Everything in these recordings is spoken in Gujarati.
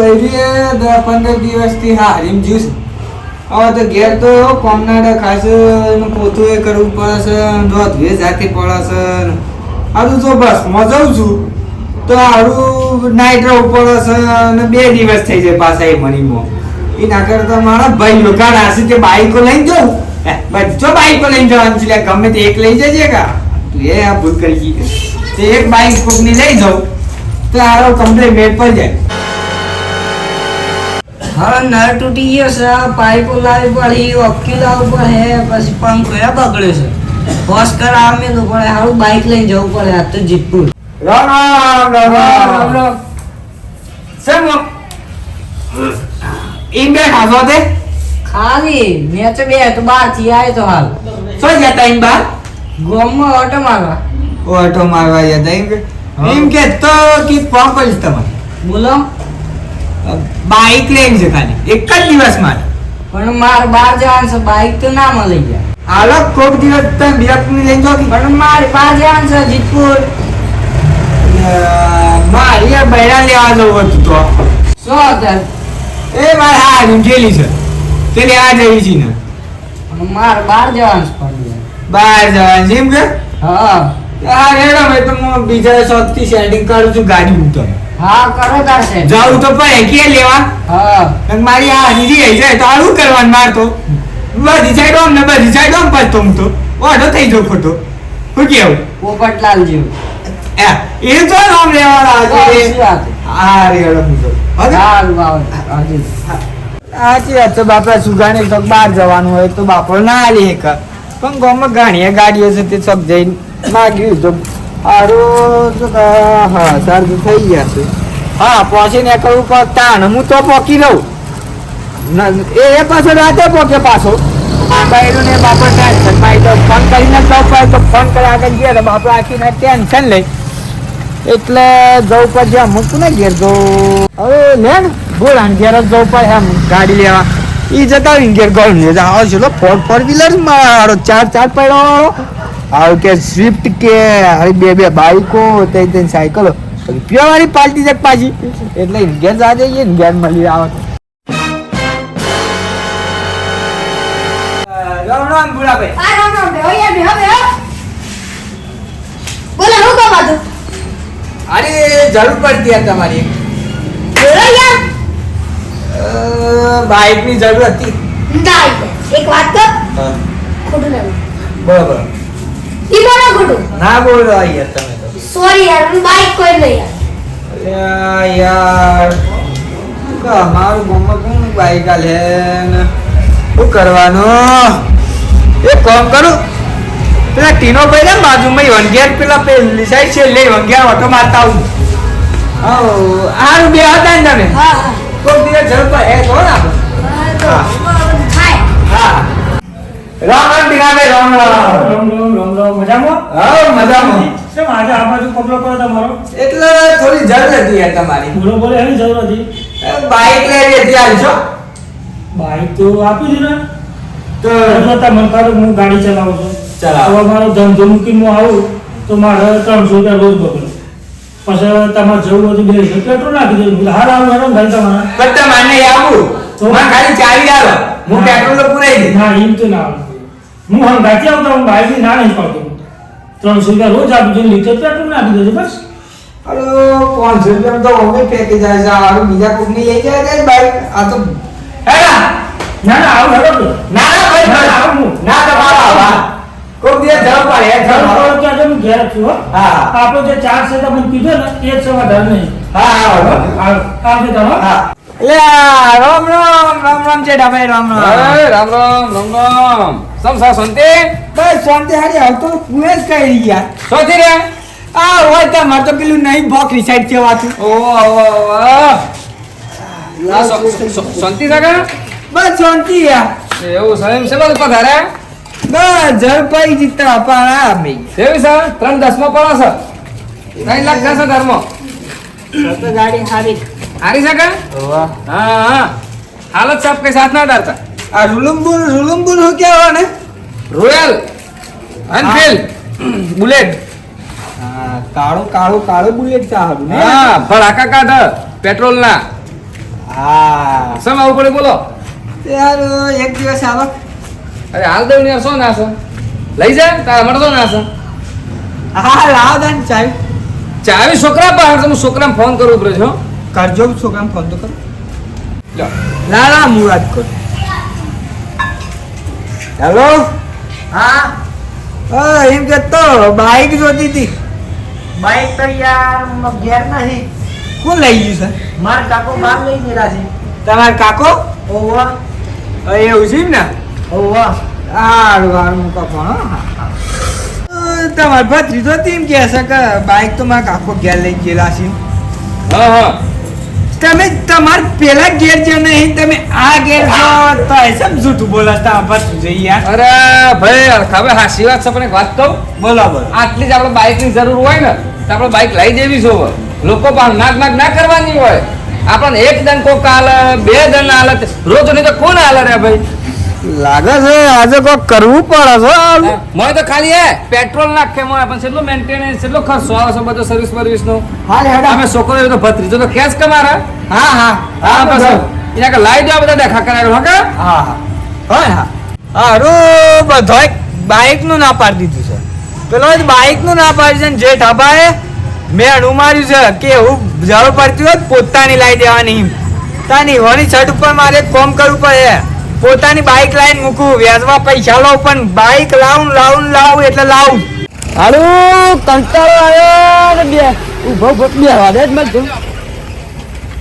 બૈરીએ પંદર દિવસથી. હારીમ જ્યુસ. હવે તો ઘેર તો કોમનાડા ખાસ એનું પોતું એ કરવું પડે છે રોધવે જાતે પડે છે હારું જો બસ મજાવું છું. તો હારું નાઈટ રહેવું પડે છે અને બે દિવસ થઈ જાય પાછા એ મણીમાં એ ના કરતા મારા ભાઈ લોકો હશે તે બાઈકો લઈને જો હે, બધો બાઈકો લઈને જવાનું છે ગમે તે એક લઈ જજે કા. તું એ આ ભૂલ કરી ગઈ. તે એક બાઈક કોકની લઈ જાઉં. તો હારો કમ્પ્લેટ મેળ પર જાય. હા નળ તૂટી ગયો છે. પાઇપો લાવી પડી ઓક્યુ લાવવું પડે પછી પંખો એ બગડ્યો છે? વોશ કરાવવા મેલું પડે સારું બાઇક લઈને જવું પડે આ તો જીતપુર. રામ રામ રામ રામ. રામ સેમ ઈ બે ખાસો તે? ખાલી બે તો બારથી આવ્યો તો હાલ. શું જતા ઈન બાર? ગોમમાં ઓટો મારવા. ઓટો મારવા જતા એમ કે? તો કી કરીશ તમારે. બોલો. બાઈક લઈને છે ખાલી. એક જ દિવસ માટે. પણ માર બહાર જવાનું છે બાઈક તો ના મળી ગયા હાલો કોક દિવસ તમે કોઈને લઈને જાઓ પણ મારે બહાર જવાનું છે જીતપુર. મારી આ બૈરા લેવા જવું હતું તો. શું અત્યારે એ મારે હા ઊંઘેલી છે. તે લેવા જવી છે ને. મારે બહાર જવાનું છે બહાર જવાનું છે એમ કે? હા. હા રેડો મેં તો હું બીજા શોખથી સેટિંગ કરું છું ગાડી મૂકતો હા કરો તાર જાઉં તો પડે કે લેવા. હા. મારી આ દીદી આવી જાય તો આવું કરવાનું માર બધી સાઈડ ઓમ ને બધી સાઈડ ઓમ પાછતો હું તો. ઓઢો થઈ જાઉં ખોટો. શું કેવું? પોપટલાલ જેવું. એ તો નામ લેવાના સાચી આજે વાત. રેડો. સાચી છે બાપા સુગાને તો બહાર જવાનું હોય તો બાપો ના લે પણ ગામમાં ઘણી ગાડીઓ છે તે સબ જઈને માગ્યું તો હા થઈ ગયા હા પહોંચીને કરવું પડતા ને હું તો પોકી લઉં એ પાછો રાતે પોકે પાછો. બૈરું ને બાપા ટેન્શનમાં તો ફોન કરીને જવું ફોન કરી આગળ ગયા તો બાપા આખીને ટેન્શન લઈ એટલે જવું પડે જ્યાં મૂકું ને ઘેર જો હવે લે ને બોલાન ઘેર જવું પડે એમ. ગાડી લેવા. ઈ જતા ઘેર ગળ ને આવો છે ફોર ફોર વ્હીલર મારો ચાર ચાર પડ્યો આવ કે સ્વિફ્ટ કે હવે બે બે બાઈકો તે તે સાયકલો. રૂપિયા વાળી પાલટી છે પાછી. એટલે ઇન્ડિયન સાથે જા જઈએ ને મળી આવે. યાર અરે જરૂર પડતી હતી તમારી. બોલો ની જરૂર હતી. યાર એક વાત તો ખોટું ઈ બોલો ગુડુ? ના બોલો યાર તમે તો. સોરી યાર હું બાઈક કોઈ નહીં યાર. યાર શું મારું મમ્મા કોણ બાઈક આલે ને? શું કરવાનું? એક કામ કરું પેલા ટીનો ભાઈ ને બાજુમાં વંગિયાર પેલા પેલી સાઈડ છે લે વંગિયાર ઓટો મારતા આવું. હારું બે હતા ને તમે? કોક દિવસ પડે એ કહો ને આપણે? તો રામ રામ ટીનાભાઈ રામ રામ રામ રામ રામ રામ. મજામાં? હા મજામાં. કેમ આજે આ બાજુ કપડો કરો તમારો? એટલે થોડી જરૂર હતી યાર તમારી. બોલો બોલો એની જરૂર હતી. બાઈક લેવી હતી છો બાઈક તો આપી દીધું ને. તો જો તમે કરો હું ગાડી ચલાવું છું. ચલાવો. મારો ધંધો મૂકીને હું આવું તો મારે ત્રણસો રૂપિયા રોજ બગડે પછી તમારે જવું હતું બે પેટ્રોલ નાખી દઉં એટલે હાર આવું એનો ભાઈ તમારે. પણ તમારે આવું તો? ખાલી ચાવી આવે હું પેટ્રોલ પુરાઈ દે ના એમ તો ના આવે હું હમ ગાતી આવતા હું બાઈકની ના નહીં પાડતો ત્રણસો રૂપિયા રોજ આપી દઉં લીટર પેટ્રોલ આપી દેજો બસ. અરે પાંચસો રૂપિયા તો અમે પેકેજ આવે છે હારું બીજા કોકની લઈ જાય ને બાઈક આ તો હેડા ના ના આવું હેડો તો ના ના ભાઈ ના, આવું હું. ના મારા આવા કોક દિવસ જવું પડે એ જવું હવે ત્યાં જઈને ઘેર છું હા. આપણો જે ચાર છે તમે કીધો ને એ જ છે ધર નહીં. હા હા હા, હા તમે હો. રામ રામ રામ રામ છે ડાભાઈ રામ રામ. રામ રામ રામ રામ. સમ સા શાંતિ? બસ શાંતિ હારી હાલ તો કુએ જ કહી ગયા શોધી રે? આ હોય તો મારે તો પેલું નહીં બોકરી સાઈડ કહેવાતું ઓ શાંતિ સગા બસ શાંતિ યાર. એવું છે એમ છે બધું પધારે? બસ ઝડપાઈ જીતતા પાણા મે કેવી છે? ત્રણ દસમાં પડો છે લાખ તો ગાડી હારી. હારી શકે હા હા હાલત સાહેબ કઈ સાથ ના ડારતા આ રૂલમબુલ રૂલમબુલ હું કહેવા ને રોયલ એનફિલ્ડ બુલેટ હા કાળો કાળો કાળો બુલેટ ને હા ભડાકા કાઢ પેટ્રોલ ના હા સમ આવું પડે બોલો યાર એક દિવસ આવો અરે હાલ દેવ ને શું ના છે લઈ જાય તારા મળતો ના છે હા લાવ દાન ચાવી ચાવી છોકરા પાસે હું છોકરાને ફોન કરું પડે છે ના ના હું વાત કરું હેલો હા હા એમ તો બાઈક જોતી હતી બાઈક તો યાર ઘેર નથી કોણ લઈ ગયું છે મારા કાકો બહાર લઈ ગયેલા છે તમારા કાકો ઓવા અ, એવું છે એમ ને ઓવા હારું હારું મૂકો ફોન હો. હા, હા. અ, તમારા ભત્રીજો તો એમ કે છે કે બાઈક તો મારા કાકો ઘેર લઈ ગયેલા છે હા હા તમે તમાર પેલા ગેર જો નહીં તમે આ ગેર જો તો એસમ જૂઠું બોલો બસ યાર. અરે ભાઈ હવે હાસી વાત છે પણ એક વાત કહું? બોલો બોલો આટલી જ આપણે બાઇકની જરૂર હોય ને તો આપણે બાઇક લઈ દેવી જોવે લોકો પણ નાક નાક ના કરવાની હોય. આપણને એક દન કોક હાલે બે દન હાલે રોજ નહીં તો કોણ હાલે રે ભાઈ? લાગે છે આજે કોઈ કરવું પડે છે મને તો ખાલી હે પેટ્રોલ નાખે મને પણ કેટલું મેન્ટેનન્સ કેટલો ખર્ચો આવે છે બધો સર્વિસ સર્વિસ નો. હાલ હેડા. અમે છોકરો તો ભત્રીજો તો ખેંચ કમારા હા હા. હા બસ. એના કે લાઈ દો બધા દેખા કરાયો હા હા હા. હા. હારું બધોય બાઇકનું ના પાડી દીધું છે. પેલો બાઈકનું ના પાડી છે ને જે ઢાબાએ મેં માર્યું છે કે હું જરૂર પડતી હોય પોતાની લાઈ દેવાની તાની વળી છત ઉપર મારે કોમ કરવું પડે. પોતાની બાઈક લાવીને મૂકું વ્યાજમાં પૈસા લઉં પણ બાઈક લાવું લાવું લાવું એટલે લાવું. હારું કંટાળો આવ્યો ને બે? ઊભો ઊભો બે વાદે જ મળતું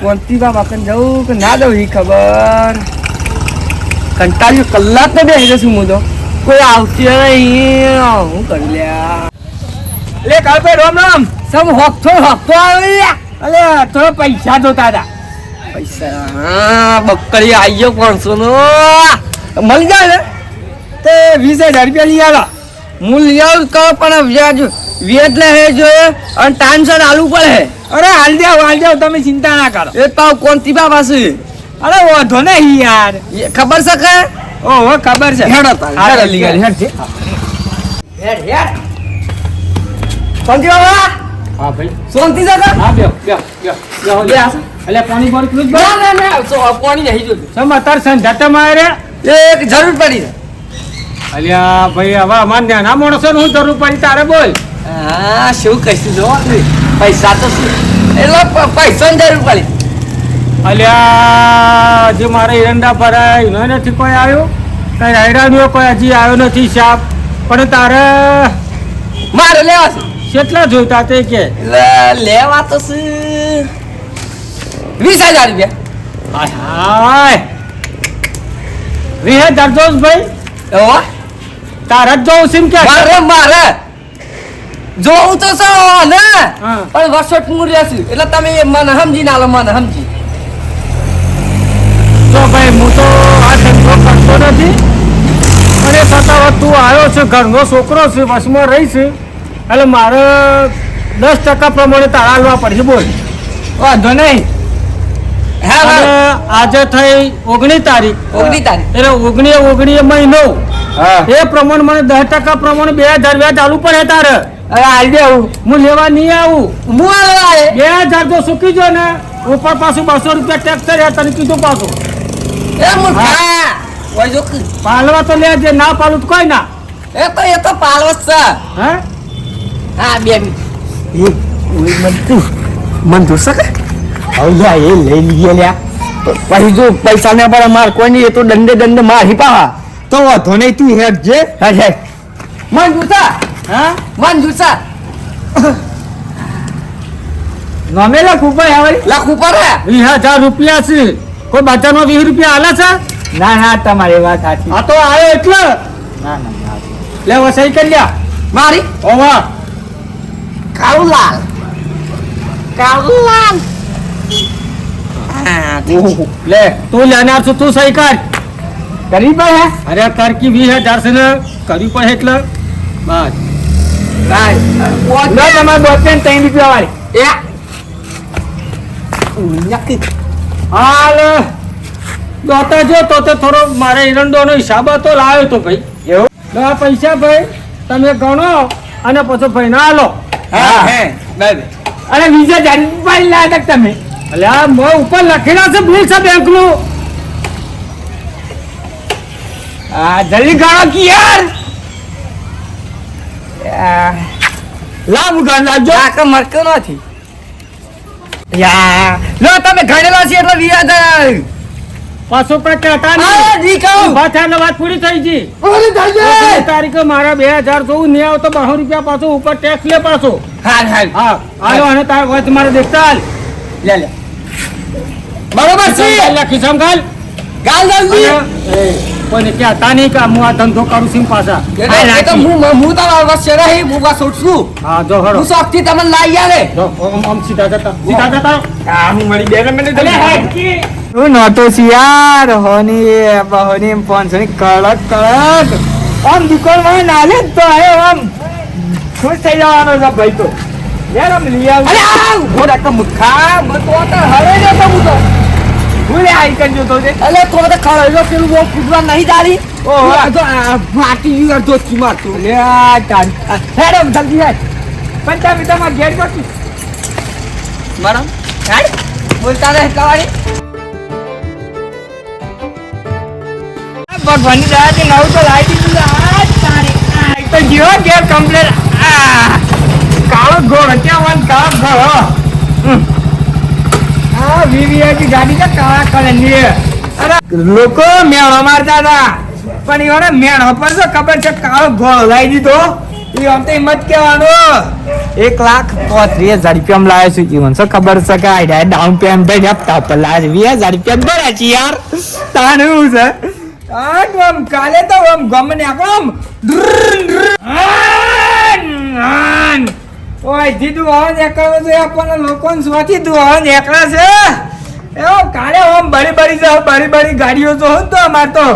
કોણતી બા બાકન જવું કે ના જવું એ ખબર. કંટાળ્યું કલાક તો બેસી જશું હું તો. કોઈ આવતી નહીં હું કરી લ્યા લે કાલભાઈ રામ રામ સમ હોકતો હોકતો આવ્યો અલે થોડા પૈસા જોતા હતા. પૈસા. હા બકરી આવી ગયો પાંચસો નો મળી જાય ને? તે વીસ હજાર રૂપિયા લઈ આવ્યા હું લઈ આવું કહો પણ વ્યાજ વ્યાજ લે હે જોઈએ અને ટાઈમસર આલુ પડે અરે હાલ જાવ હાલ જાવ તમે ચિંતા ના કરો. એ તો કોણ બા પાસે અરે વાંધો ને યાર. એ ખબર છે કે? ઓહો ખબર છે. હેડો તારે, હેડો, લઈ હેડ. ગયા, હેડ છે. હેડ. હેડ કોણતી બાબા હા ભાઈ. છે કે? હા બ્યો બ્યો બે આસો. એટલે પાણી પાણી પીવું જ ના ના ના પાણી નહીં જોતું સમ અતાર સંધાતા મારે? એક જરૂર પડી અલ્યા ભાઈ હવે અમાર નાના માણસો હું જરૂર પડી તારે બોલ. હા શું કહીશું જો પૈસા તો શું? એટલે પ- પૈસાની જરૂર પડી. અલ્યા જે મારે એરંડા ભરાય એનો નથી કોઈ આવ્યો? કઈ રાયડાનો કોઈ હજી આવ્યો નથી સાપ પણ તારે મારે લેવા કેટલા જોઈતા તે કે? લેવા તો શું? વીસ હજાર રૂપિયા. હાય વીસ હજાર જોશ ભાઈ. એવો? તારા જ જોઉં સિમ કે. મારે મારે. જોઉં તો છો ને. પણ વર્ષો હું રહેશું. એટલે તમે એ મને સમજી ના લો મને સમજી. જો ભાઈ હું તો આ ધંધો કરતો નથી. અને છતાં તું આવ્યો છે ઘરનો છોકરો છે વસમાં રહી છે. એટલે મારે દસ ટકા પ્રમાણે તારા હાલવા પડશે બોલ. વાંધો નહીં. આજે થઈ ઓગણી તારીખ. ઓગણી તારીખ. એટલે ઓગણી ઓગણી મહિનો. એ પ્રમાણે મને દસ ટકા પ્રમાણે બે હજાર વ્યાજ ચાલુ પડે તારે. હવે આવું. હું લેવા નહીં આવું. હું આવે બે હજાર જો ચૂકી જો ને ઉપર પાછું બસો રૂપિયા ટેક્સ કર્યા તને કીધું પાછું. એ મૂર્ખા. ઓય જો કે- પાલવા તો લેજે ના પાલું તો કોઈ ના. એ તો એ તો પાલવસ છે. હે? હા બે મિનિટ મન જોશે કે? હવે એ લઈ લઈએ લ્યા. પછી જો પૈસા ને પણ માર કોઈ નહીં એ તો દંડે દંડે માર હિપાવા તો વાંધો નહીં તું હેડ જે. હા છે મન જુસા હા? મન જોતા નમેલા કુપાઈ આવે લાખ ઉપર હે? વીસ હજાર રૂપિયા છે. કોઈ બજારમાં વીસ રૂપિયા આલા છે? ના ના તમારી વાત સાચી. આ તો આવ્યો એટલે. ના ના લે વસાઈ કરી લ્યા. મારી? ઓવા કાળુલાલ. કાળુલાલ. લે તું લેનાર છું તું સહી કર. કરી પડે અરે તરકી વીસ હજાર છે ને કરવી પડે એટલે. બસ. લો તમારે બોતેર ત્રણ રૂપિયા વાળી. હાલ. દોતા જો તો તે થોડો મારે એરંડોનો હિસાબ હતો લાવ્યો તો ભાઈ. એવું? આ પૈસા ભાઈ તમે ગણો અને પછી ભાઈ ના લો હા. હે અરે વીસ હજાર રૂપિયા લાવ્યા તમે? અલે આ મોં ઉપર લખેલા છે બિલ છે બેંકનું. આ જલ્દી ગાળો કી યાર. લાભ લાવ ગાળ લાવજો આ કે મરકો નથી. યા. લો તમે ઘડેલા છે એટલે વિયા જાય પાછો પણ નહીં. જી કહું. ઊભા વાત પૂરી થઈ ગઈ. પૂરી થઈ ગઈ. તારીખે મારા બે હજાર ચૌદ નહીં આવતો 200 રૂપિયા પાછો ઉપર ટેક્સ લે પાછો. હા હા હા હાલો અને તાર વાત મારે દેખતા લે લે. બરોબર છે. ખિસ્સામાં ગાલ. ગાલ જલ્દી કોઈને કહેતા નહીં કે હું આ ધંધો કરું છું પાછા. એ તો- તો હું હું તો વચ્ચે રહી હું બસ ઉઠશું. હા જો હડો હું શોખથી તમને લાઈ આલે. ઓમ આમ સીધા જતા સીધા જતા. આ હું મારી બેન મને અલે હેડકી. હું નહોતો છે યાર હોની હોની પાંચસો ની કડક કડક. આમ દુકાનમાં નાલે તો આયો આમ. ખુશ થઈ જવાનો છે ભાઈ તો. યાર આમ લઈ આવ. અરે આ ઊભો રાખ મુખા બતો તો હવે ને તો હું તો. હું લે આઈ કરજો તો છે. અલે તો બધા ખરો પેલું બહુ ફૂટવા નહીં દાડી ઓ આ તો ફાટી ગયું અડધો કી મારતો. લે આ તાન હેડ જલ્દી હેડ. પંચા તમારા ઘેર જો મેડમ હેડ. બોલતા રહે કવાડી ભગવાનની દયાથી નવું તો લાવી દીધું. આ તારી. એક તો જીવો ઘેર કમ્પ્લેટ કાળો ગોળ ક્યાં વાન કાળો હમ. આ વીવીઆઈપી ગાડી છે, કાળા કલરની. અરે, લોકો મેળો મારતા હતા. પણ એવાને મેળો પર તો ખબર છે, કાળો ઘોડો લાવી દીધો? એ આમ તો હિંમત કહેવાનો. એક લાખ પોત્રીસ હજાર રૂપિયા લાવે છે જીવન શું ખબર છે કે આઈડિયા ડાઉન પેમેન્ટ થઈને હપ્તા પર લાવે છે વીસ હજાર રૂપિયા ભર્યા છે યાર. તાણ છે? આ આમ કાલે તો આમ ગમને ને આમ દીધું હવે નીકળવું છે આપણને લોકોને સ્વાથી તું હવે નીકળે છે. એવો કાલે આમ બરી બરી જાવ બરી બરી ગાડીઓ તો હોત તો અમાર તો.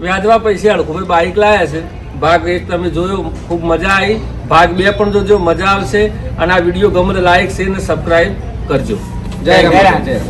વ્યાજમાં પૈસે હડકો ભાઈ બાઇક લાયા છે. ભાગ એક તમે જોયો ખૂબ મજા આવી. ભાગ બે પણ જોજો મજા આવશે. અને આ વીડિયો ગમે તો લાઈક શેર અને સબસ્ક્રાઈબ કરજો. જય જય.